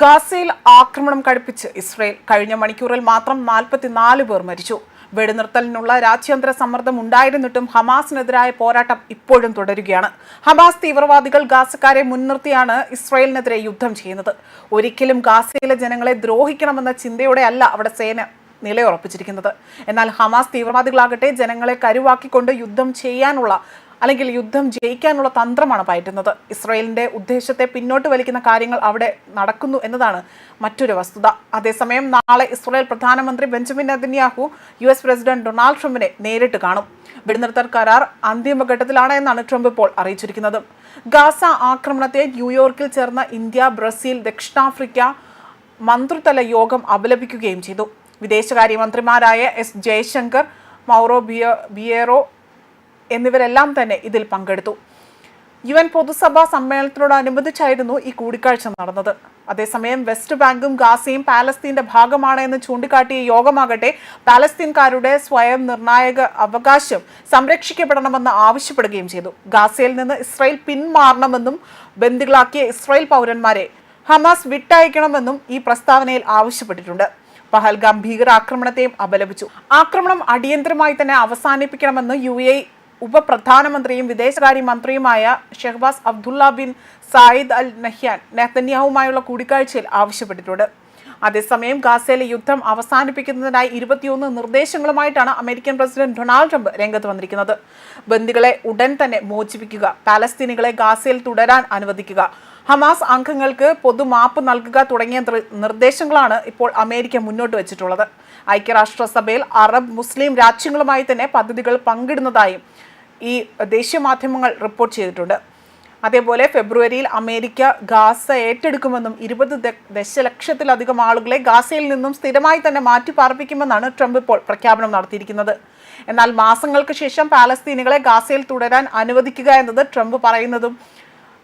ഗാസയിൽ ആക്രമണം കടുപ്പിച്ച് ഇസ്രയേൽ കഴിഞ്ഞ മണിക്കൂറിൽ മാത്രം നാൽപ്പത്തിനാല് പേർ മരിച്ചു. വെടിനിർത്തലിനുള്ള രാജ്യാന്തര സമ്മർദ്ദം ഉണ്ടായിരുന്നിട്ടും ഹമാസിനെതിരായ പോരാട്ടം ഇപ്പോഴും തുടരുകയാണ്. ഹമാസ് തീവ്രവാദികൾ ഗാസക്കാരെ മുൻനിർത്തിയാണ് ഇസ്രയേലിനെതിരെ യുദ്ധം ചെയ്യുന്നത്. ഒരിക്കലും ഗാസയിലെ ജനങ്ങളെ ദ്രോഹിക്കണമെന്ന ചിന്തയോടെ അല്ല അവിടെ സേന നിലയുറപ്പിച്ചിരിക്കുന്നത്. എന്നാൽ ഹമാസ് തീവ്രവാദികളാകട്ടെ ജനങ്ങളെ കരുവാക്കിക്കൊണ്ട് യുദ്ധം ചെയ്യാനുള്ള അല്ലെങ്കിൽ യുദ്ധം ജയിക്കാനുള്ള തന്ത്രമാണ് പയറ്റുന്നത്. ഇസ്രയേലിന്റെ ഉദ്ദേശത്തെ പിന്നോട്ട് വലിക്കുന്ന കാര്യങ്ങൾ അവിടെ നടക്കുന്നു എന്നതാണ് മറ്റൊരു വസ്തുത. അതേസമയം നാളെ ഇസ്രയേൽ പ്രധാനമന്ത്രി Benjamin Netanyahu U S president Donald ട്രംപിനെ നേരിട്ട് കാണും. വെടിനിർത്തൽ കരാർ അന്തിമഘട്ടത്തിലാണ് എന്നാണ് ട്രംപ് ഇപ്പോൾ അറിയിച്ചിരിക്കുന്നത്. ഗാസ ആക്രമണത്തെ ന്യൂയോർക്കിൽ ചേർന്ന ഇന്ത്യ ബ്രസീൽ ദക്ഷിണാഫ്രിക്ക മന്ത്രിതല യോഗം അപലപിക്കുകയും ചെയ്തു. വിദേശകാര്യമന്ത്രിമാരായ എസ് ജയശങ്കർ മൗറോ ബിയ ബിയേറോ എന്നിവരെല്ലാം തന്നെ ഇതിൽ പങ്കെടുത്തു. യു എൻ പൊതുസഭാ സമ്മേളനത്തോടനുബന്ധിച്ചായിരുന്നു ഈ കൂടിക്കാഴ്ച നടന്നത്. അതേസമയം വെസ്റ്റ് ബാങ്കും ഗാസയും പാലസ്തീന്റെ ഭാഗമാണ് എന്ന് ചൂണ്ടിക്കാട്ടിയ യോഗമാകട്ടെ പാലസ്തീൻകാരുടെ സ്വയം നിർണായക അവകാശം സംരക്ഷിക്കപ്പെടണമെന്ന് ആവശ്യപ്പെടുകയും ചെയ്തു. ഗാസയിൽ നിന്ന് ഇസ്രായേൽ പിന്മാറണമെന്നും ബന്ദികളാക്കിയ ഇസ്രായേൽ പൗരന്മാരെ ഹമാസ് വിട്ടയക്കണമെന്നും ഈ പ്രസ്താവനയിൽ ആവശ്യപ്പെട്ടിട്ടുണ്ട്. പഹൽഗാം ഭീകരാക്രമണത്തെയും അപലപിച്ചു. ആക്രമണം അടിയന്തരമായി തന്നെ അവസാനിപ്പിക്കണമെന്ന് യു എ ഉപപ്രധാനമന്ത്രിയും വിദേശകാര്യ മന്ത്രിയുമായ Shehbaz Abdullah bin Zayed Al Nahyan നെഹ്തന്യാഹുമായുള്ള കൂടിക്കാഴ്ചയിൽ ആവശ്യപ്പെട്ടിട്ടുണ്ട്. അതേസമയം ഗാസയിലെ യുദ്ധം അവസാനിപ്പിക്കുന്നതിനായി ഇരുപത്തിയൊന്ന് നിർദ്ദേശങ്ങളുമായിട്ടാണ് അമേരിക്കൻ പ്രസിഡന്റ് ഡൊണാൾഡ് ട്രംപ് രംഗത്ത് വന്നിരിക്കുന്നത്. ബന്ദികളെ ഉടൻ തന്നെ മോചിപ്പിക്കുക പാലസ്തീനികളെ ഗാസയിൽ തുടരാൻ അനുവദിക്കുക ഹമാസ് അംഗങ്ങൾക്ക് പൊതുമാപ്പ് നൽകുക തുടങ്ങിയ നിർദ്ദേശങ്ങളാണ് ഇപ്പോൾ അമേരിക്ക മുന്നോട്ട് വെച്ചിട്ടുള്ളത്. ഐക്യരാഷ്ട്രസഭയിൽ അറബ് മുസ്ലിം രാജ്യങ്ങളുമായി തന്നെ പദ്ധതികൾ പങ്കിടുന്നതായും ഈ ദേശീയ മാധ്യമങ്ങൾ റിപ്പോർട്ട് ചെയ്തിട്ടുണ്ട്. അതേപോലെ ഫെബ്രുവരിയിൽ അമേരിക്ക ഗാസ ഏറ്റെടുക്കുമെന്നും ഇരുപത് ദശലക്ഷത്തിലധികം ആളുകളെ ഗാസയിൽ നിന്നും സ്ഥിരമായി തന്നെ മാറ്റി പാർപ്പിക്കുമെന്നാണ് ട്രംപ് ഇപ്പോൾ പ്രഖ്യാപനം നടത്തിയിരിക്കുന്നത്. എന്നാൽ മാസങ്ങൾക്ക് ശേഷം പാലസ്തീനികളെ ഗാസയിൽ തുടരാൻ അനുവദിക്കുക എന്നത് ട്രംപ് പറയുന്നതും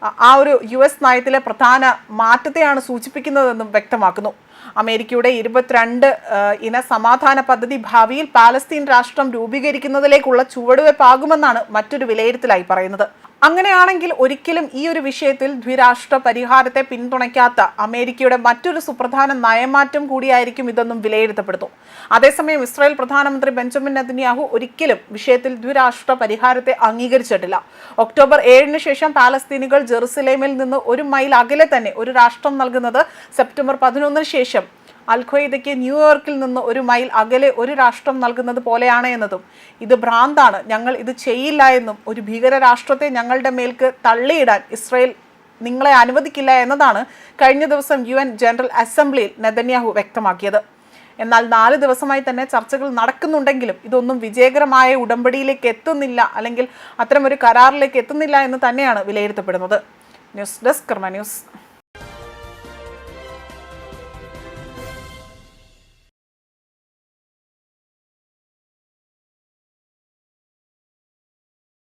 ആ- ഒരു യു എസ് നയത്തിലെ പ്രധാന മാറ്റത്തെയാണ് സൂചിപ്പിക്കുന്നതെന്നും വ്യക്തമാക്കുന്നു. അമേരിക്കയുടെ ഇരുപത്തിരണ്ട് ഇന സമാധാന പദ്ധതി ഭാവിയിൽ പാലസ്തീൻ രാഷ്ട്രം രൂപീകരിക്കുന്നതിലേക്കുള്ള ചുവടുവയ്പാകുമെന്നാണ് മറ്റൊരു വിലയിരുത്തലായി പറയുന്നത്. അങ്ങനെയാണെങ്കിൽ ഒരിക്കലും ഈ ഒരു വിഷയത്തിൽ ദ്വിരാഷ്ട്ര പരിഹാരത്തെ പിന്തുണയ്ക്കാത്ത അമേരിക്കയുടെ മറ്റൊരു സുപ്രധാന നയമാറ്റം കൂടിയായിരിക്കും ഇതെന്നും വിലയിരുത്തപ്പെടുന്നു. അതേസമയം ഇസ്രായേൽ പ്രധാനമന്ത്രി ബെഞ്ചമിൻ നെതന്യാഹു ഒരിക്കലും വിഷയത്തിൽ ദ്വിരാഷ്ട്ര പരിഹാരത്തെ അംഗീകരിച്ചിട്ടില്ല. ഒക്ടോബർ ഏഴിന് ശേഷം പാലസ്തീനികൾ ജെറുസലേമിൽ നിന്ന് ഒരു മൈൽ അകലെ തന്നെ ഒരു രാഷ്ട്രം നൽകുന്നത് സെപ്റ്റംബർ പതിനൊന്നിന് ശേഷം അൽഖ്വയ്ദയ്ക്ക് ന്യൂയോർക്കിൽ നിന്ന് ഒരു മൈൽ അകലെ ഒരു രാഷ്ട്രം നൽകുന്നത് പോലെയാണ് എന്നതും. ഇത് ഭ്രാന്താണ്. ഞങ്ങൾ ഇത് ചെയ്യില്ല എന്നും ഒരു ഭീകര രാഷ്ട്രത്തെ ഞങ്ങളുടെ മേൽക്ക് തള്ളിയിടാൻ ഇസ്രയേൽ നിങ്ങളെ അനുവദിക്കില്ല എന്നതാണ് കഴിഞ്ഞ ദിവസം യു ജനറൽ അസംബ്ലിയിൽ നെതന്യാഹു വ്യക്തമാക്കിയത്. എന്നാൽ നാല് ദിവസമായി തന്നെ ചർച്ചകൾ നടക്കുന്നുണ്ടെങ്കിലും ഇതൊന്നും വിജയകരമായ ഉടമ്പടിയിലേക്ക് എത്തുന്നില്ല അല്ലെങ്കിൽ അത്തരമൊരു കരാറിലേക്ക് എത്തുന്നില്ല എന്ന് തന്നെയാണ് വിലയിരുത്തപ്പെടുന്നത്. News desk Karma news.